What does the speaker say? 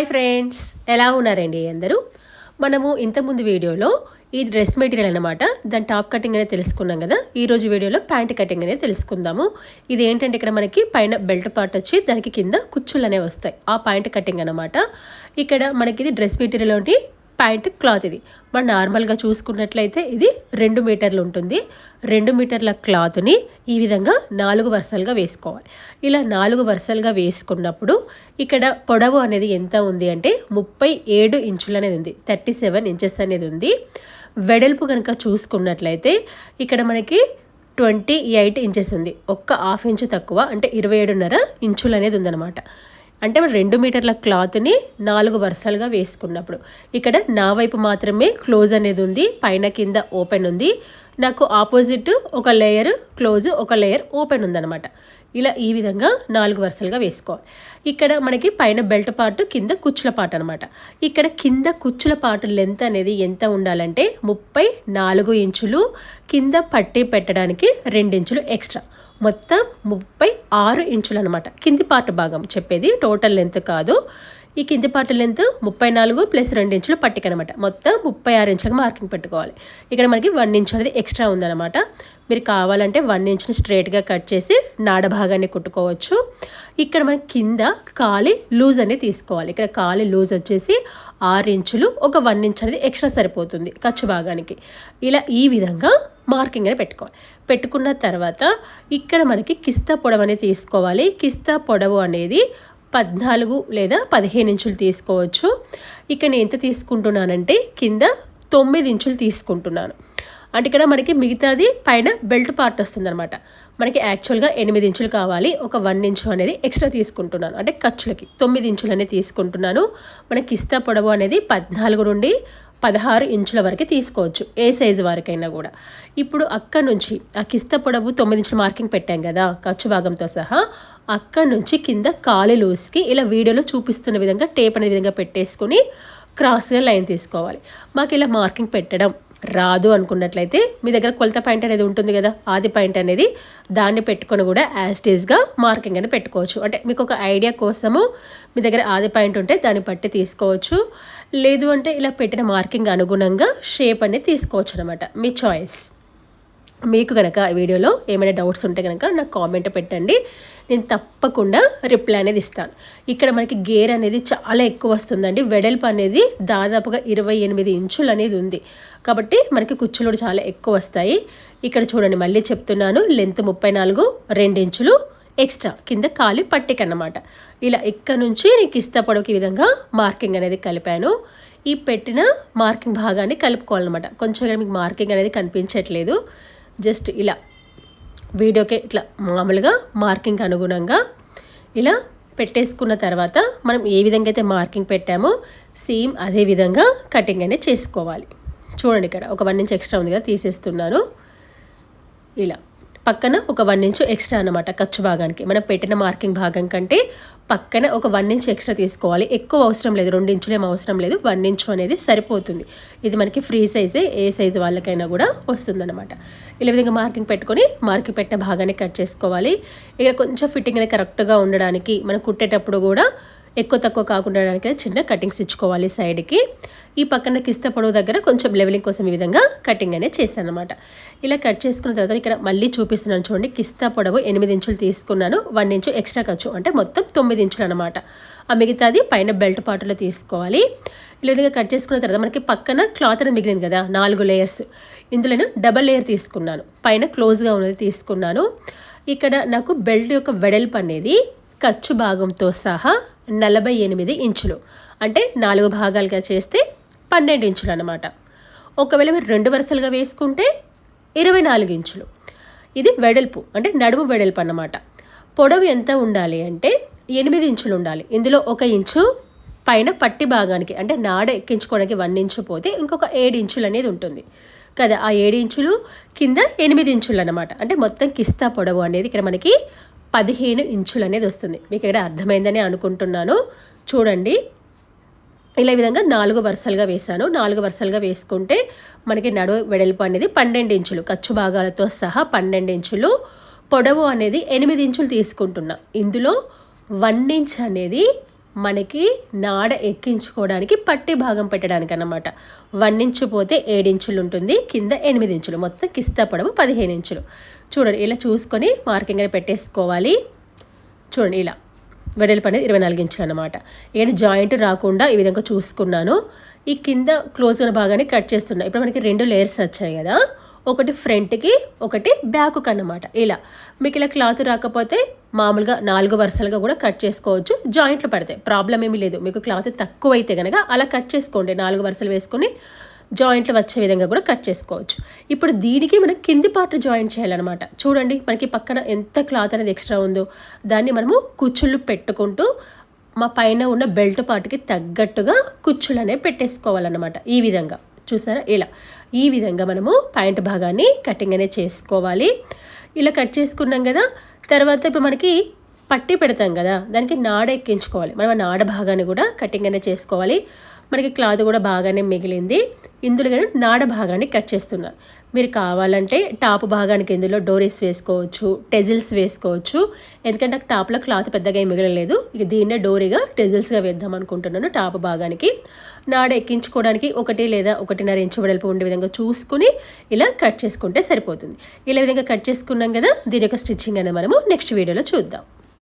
Hi friends ఎలా ఉన్నారండి అందరూ? మనము ఇంతకుముందు వీడియోలో ఈ డ్రెస్ మెటీరియల్ అనమాట దాని టాప్ కటింగ్ అనేది తెలుసుకున్నాం కదా ఈ రోజు వీడియోలో ప్యాంట్ కటింగ్ అనేది తెలుసుకుందాము. ఇది ఏంటంటే ఇక్కడ మనకి పైన బెల్ట్ పార్ట్ వచ్చి దానికి కింద కుచ్చులు అనేవి వస్తాయి ఆ ప్యాంట్ కటింగ్ అనమాట ఇక్కడ మనకి ఇది డ్రెస్ మెటీరియల్ ప్యాంట్ క్లాత్ ఇది. మనం నార్మల్గా చూసుకున్నట్లయితే ఇది రెండు మీటర్లు ఉంటుంది. రెండు మీటర్ల క్లాత్ని ఈ విధంగా నాలుగు వరుసలుగా వేసుకోవాలి. ఇలా నాలుగు వరుసలుగా వేసుకున్నప్పుడు ఇక్కడ పొడవు అనేది ఎంత ఉంది అంటే ముప్పై ఏడు ఇంచులు అనేది ఉంది. థర్టీ సెవెన్ ఇంచెస్ అనేది ఉంది. వెడల్పు కనుక చూసుకున్నట్లయితే ఇక్కడ మనకి ట్వంటీ ఎయిట్ ఇంచెస్ ఉంది. ఒక్క హాఫ్ ఇంచు తక్కువ అంటే ఇరవై ఏడున్నర ఇంచులు అనేది ఉందన్నమాట. అంటే మనం రెండు మీటర్ల క్లాత్ని నాలుగు వరుసలుగా వేసుకున్నప్పుడు. ఇక్కడ నా వైపు మాత్రమే క్లోజ్ అనేది ఉంది పైన కింద ఓపెన్ ఉంది. నాకు ఆపోజిట్ ఒక లేయర్ క్లోజ్ ఒక లేయర్ ఓపెన్ ఉందన్నమాట. ఇలా ఈ విధంగా నాలుగు వరుసలుగా వేసుకోవాలి. ఇక్కడ మనకి పైన బెల్ట్ పార్ట్ కింద కుచ్చుల పార్ట్ అనమాట ఇక్కడ కింద కుచ్చుల పార్ట్ లెంత్ అనేది ఎంత ఉండాలంటే ముప్పై నాలుగు ఇంచులు కింద పట్టి పెట్టడానికి రెండించులు ఎక్స్ట్రా. మొత్తం ముప్పై ఆరు ఇంచులు అనమాట కింది పార్ట్ భాగం చెప్పేది టోటల్ లెంత్ కాదు. ఈ కింది పార్ట్ లెంత్ ముప్పై నాలుగు ప్లస్ రెండు ఇంచులు పట్టిక అనమాట మొత్తం ముప్పై ఆరు ఇంచులకు మార్కింగ్ పెట్టుకోవాలి. ఇక్కడ మనకి వన్ ఇంచ్ అనేది ఎక్స్ట్రా ఉందన్నమాట. మీరు కావాలంటే వన్ ఇంచ్ని స్ట్రైట్గా కట్ చేసి నాడ భాగాన్ని కుట్టుకోవచ్చు. ఇక్కడ మనకి కింద కాలి లూజ్ అనేది తీసుకోవాలి. ఇక్కడ కాలి లూజ్ వచ్చేసి ఆరు ఇంచులు ఒక వన్ ఇంచ్ అనేది ఎక్స్ట్రా సరిపోతుంది ఖర్చు భాగానికి. ఇలా ఈ విధంగా మార్కింగ్ అనేది పెట్టుకోవాలి. పెట్టుకున్న తర్వాత ఇక్కడ మనకి కిస్తా పొడవు అనేది తీసుకోవాలి. కిస్తా పొడవు అనేది పద్నాలుగు లేదా పదిహేను ఇంచులు తీసుకోవచ్చు. ఇక్కడ నేను ఎంత తీసుకుంటున్నానంటే కింద తొమ్మిది ఇంచులు తీసుకుంటున్నాను. అంటే ఇక్కడ మనకి మిగతాది పైన బెల్ట్ పార్ట్ వస్తుందన్నమాట. మనకి యాక్చువల్గా ఎనిమిది ఇంచులు కావాలి. ఒక వన్ ఇంచు అనేది ఎక్స్ట్రా తీసుకుంటున్నాను. అంటే ఖర్చులకి తొమ్మిది ఇంచులు అనేది తీసుకుంటున్నాను. మనకి ఇస్తా పొడవు అనేది పద్నాలుగు నుండి పదహారు ఇంచుల వరకు తీసుకోవచ్చు. ఏ సైజు వరకైనా కూడా. ఇప్పుడు అక్కడ నుంచి ఆ కిస్త పొడవు తొమ్మిది ఇంచుల మార్కింగ్ పెట్టాం కదా ఖర్చు భాగంతో సహా. అక్కడ నుంచి కింద కాలి లూస్కి ఇలా వీడియోలో చూపిస్తున్న విధంగా టేప్ అనే విధంగా పెట్టేసుకొని క్రాస్గా లైన్ తీసుకోవాలి. మాకు ఇలా మార్కింగ్ పెట్టడం రాదు అనుకున్నట్లయితే మీ దగ్గర కొలత పాయింట్ అనేది ఉంటుంది కదా ఆది పాయింట్ అనేది దాన్ని పెట్టుకొని కూడా యాజ్టీజ్గా మార్కింగ్ అనేది పెట్టుకోవచ్చు. అంటే మీకు ఒక ఐడియా కోసము మీ దగ్గర ఆది పాయింట్ ఉంటే దాన్ని బట్టి తీసుకోవచ్చు. లేదు అంటే ఇలా పెట్టిన మార్కింగ్ అనుగుణంగా షేప్ అనేది తీసుకోవచ్చు అనమాట మీ చాయిస్ మీకు కనుక వీడియోలో ఏమైనా డౌట్స్ ఉంటే కనుక నాకు కామెంట్ పెట్టండి. నేను తప్పకుండా రిప్లై అనేది ఇస్తాను. ఇక్కడ మనకి గేర్ అనేది చాలా ఎక్కువ వస్తుందండి. వెడల్పు అనేది దాదాపుగా ఇరవై ఎనిమిది ఇంచులు అనేది ఉంది. కాబట్టి మనకి కుచ్చులు చాలా ఎక్కువ వస్తాయి. ఇక్కడ చూడండి మళ్ళీ చెప్తున్నాను. లెంత్ ముప్పై నాలుగు రెండు ఇంచులు ఎక్స్ట్రా కింద కాలి పట్టిక అన్నమాట. ఇలా ఇక్కడ నుంచి నీకు ఇష్టపడే విధంగా మార్కింగ్ అనేది కలిపాను. ఈ పెట్టిన మార్కింగ్ భాగాన్ని కలుపుకోవాలన్నమాట. కొంచెం మీకు మార్కింగ్ అనేది కనిపించట్లేదు. జస్ట్ ఇలా వీడియోకే ఇట్లా మామూలుగా మార్కింగ్ అనుగుణంగా ఇలా పెట్టేసుకున్న తర్వాత మనం ఏ విధంగా అయితే మార్కింగ్ పెట్టామో సేమ్ అదే విధంగా కటింగ్ అనేది చేసుకోవాలి. చూడండి ఇక్కడ ఒక వన్ ఇంచ్ ఎక్స్ట్రా ఉంది కదా తీసేస్తున్నాను. ఇలా. పక్కన ఒక వన్ ఇంచ్ ఎక్స్ట్రా అనమాట ఖర్చు భాగానికి. మనం పెట్టిన మార్కింగ్ భాగం కంటే పక్కన ఒక వన్ ఇంచ్ ఎక్స్ట్రా తీసుకోవాలి. ఎక్కువ అవసరం లేదు. రెండు ఇంచులేం అవసరం లేదు. వన్ ఇంచు అనేది సరిపోతుంది. ఇది మనకి ఫ్రీ సైజే ఏ సైజు వాళ్ళకైనా కూడా వస్తుందన్నమాట. ఇలా విధంగా మార్కింగ్ పెట్టుకొని మార్కింగ్ పెట్టిన భాగాన్ని కట్ చేసుకోవాలి. ఇక కొంచెం ఫిట్టింగ్ అనేది కరెక్ట్గా ఉండడానికి మనం కుట్టేటప్పుడు కూడా ఎక్కువ తక్కువ కాకుండా చిన్న కటింగ్స్ ఇచ్చుకోవాలి సైడ్కి. ఈ పక్కన కిస్త పొడవు దగ్గర కొంచెం లెవెలింగ్ కోసం ఈ విధంగా కటింగ్ అనేది చేశాను అనమాట ఇలా కట్ చేసుకున్న తర్వాత ఇక్కడ మళ్ళీ చూపిస్తున్నాను చూడండి కిస్తా పొడవు ఎనిమిది ఇంచులు తీసుకున్నాను వన్ ఇంచు ఎక్స్ట్రా ఖర్చు అంటే మొత్తం తొమ్మిది ఇంచులు అనమాట ఆ మిగతాది పైన బెల్ట్ పాటలో తీసుకోవాలి. ఇలా విధంగా కట్ చేసుకున్న తర్వాత మనకి పక్కన క్లాత్ అనేది మిగిలింది కదా నాలుగు లేయర్స్. ఇందులో నేను డబల్ లేయర్ తీసుకున్నాను. పైన క్లోజ్గా ఉన్నది తీసుకున్నాను. ఇక్కడ నాకు బెల్ట్ యొక్క వెడల్పు అనేది ఖర్చు భాగంతో సహా నలభై ఎనిమిది ఇంచులు. అంటే నాలుగు భాగాలుగా చేస్తే పన్నెండు ఇంచులు అనమాట ఒకవేళ మీరు రెండు వరుసలుగా వేసుకుంటే ఇరవై నాలుగు ఇంచులు. ఇది వెడల్పు అంటే నడుము వెడల్పు అన్నమాట. పొడవు ఎంత ఉండాలి అంటే ఎనిమిది ఇంచులు ఉండాలి. ఇందులో ఒక ఇంచు పైన పట్టి భాగానికి అంటే నాడ ఎక్కించుకోవడానికి వన్ ఇంచు పోతే ఇంకొక ఏడు ఇంచులు అనేది ఉంటుంది. కదా ఆ ఏడు ఇంచులు కింద ఎనిమిది ఇంచులు అనమాట అంటే మొత్తం కిస్తా పొడవు అనేది ఇక్కడ మనకి పదిహేను ఇంచులు అనేది వస్తుంది. మీకు ఇక్కడ అర్థమైందని అనుకుంటున్నాను. చూడండి. ఇలా విధంగా నాలుగు వరుసలుగా వేశాను. నాలుగు వరుసలుగా వేసుకుంటే మనకి నడువు వెడల్పు అనేది పన్నెండు ఇంచులు ఖర్చు భాగాలతో సహా పన్నెండు ఇంచులు. పొడవు అనేది ఎనిమిది ఇంచులు తీసుకుంటున్నా. ఇందులో వన్ ఇంచ్ అనేది మనకి నాడ ఎక్కించుకోవడానికి పట్టి భాగం పెట్టడానికి అన్నమాట వన్ ఇంచు పోతే ఏడించులు ఉంటుంది కింద ఎనిమిది ఇంచులు మొత్తం కిస్తా పొడవు పదిహేను ఇంచులు చూడండి ఇలా చూసుకొని మార్కింగ్ అని పెట్టేసుకోవాలి. చూడండి ఇలా. వెడల్పు అనేది ఇరవై నాలుగు ఇంచులు అనమాట ఏదైనా జాయింట్ రాకుండా ఈ విధంగా చూసుకున్నాను. ఈ కింద క్లోజ్ ఉన్న భాగాన్ని కట్ చేస్తున్నా. ఇప్పుడు మనకి రెండు లేయర్స్ వచ్చాయి కదా. ఒకటి ఫ్రంట్కి ఒకటి బ్యాక్కి అన్నమాట ఇలా. మీకు ఇలా క్లాత్ రాకపోతే మామూలుగా నాలుగు వరుసలుగా కూడా కట్ చేసుకోవచ్చు. జాయింట్లు పడతాయి. ప్రాబ్లం ఏమీ లేదు. మీకు క్లాత్ తక్కువ అయితే కనుక అలా కట్ చేసుకోండి. నాలుగు వరుసలు వేసుకొని జాయింట్లు వచ్చే విధంగా కూడా కట్ చేసుకోవచ్చు. ఇప్పుడు దీనికి మనం కింది పార్ట్ జాయింట్ చేయాలన్నమాట. చూడండి మనకి పక్కన ఎంత క్లాత్ అనేది ఎక్స్ట్రా ఉందో. దాన్ని మనము కుచ్చుళ్ళు పెట్టుకుంటూ మా పైన ఉన్న బెల్ట్ పార్ట్కి తగ్గట్టుగా కుచ్చులు అనేవి పెట్టేసుకోవాలన్నమాట. ఈ విధంగా. చూసారా? ఇలా. ఈ విధంగా మనము పాయింట్ భాగాన్ని కటింగ్ అనేది చేసుకోవాలి. ఇలా కట్ చేసుకున్నాం కదా తర్వాత ఇప్పుడు మనకి పట్టి పెడతాం కదా దానికి నాడ ఎక్కించుకోవాలి. మనం ఆ నాడ భాగాన్ని కూడా కటింగ్ అనేది చేసుకోవాలి. మనకి క్లాత్ కూడా బాగానే మిగిలింది. ఇందులో కానీ నాడ భాగాన్ని కట్ చేస్తున్నాను మీరు కావాలంటే టాప్ భాగానికి ఇందులో డోరీస్ వేసుకోవచ్చు టెజిల్స్ వేసుకోవచ్చు. ఎందుకంటే నాకు టాప్లో క్లాత్ పెద్దగా మిగలలేదు. ఇక దీన్నే డోరీగా టెజిల్స్గా వేద్దాం అనుకుంటున్నాను టాప్ భాగానికి. నాడ ఎక్కించుకోవడానికి ఒకటి లేదా ఒకటిన్నర ఇంచు వెడల్పు ఉండే విధంగా చూసుకుని ఇలా కట్ చేసుకుంటే సరిపోతుంది. ఇలా విధంగా కట్ చేసుకున్నాం కదా దీని యొక్క స్టిచ్చింగ్ అనేది మనము నెక్స్ట్ వీడియోలో చూద్దాం.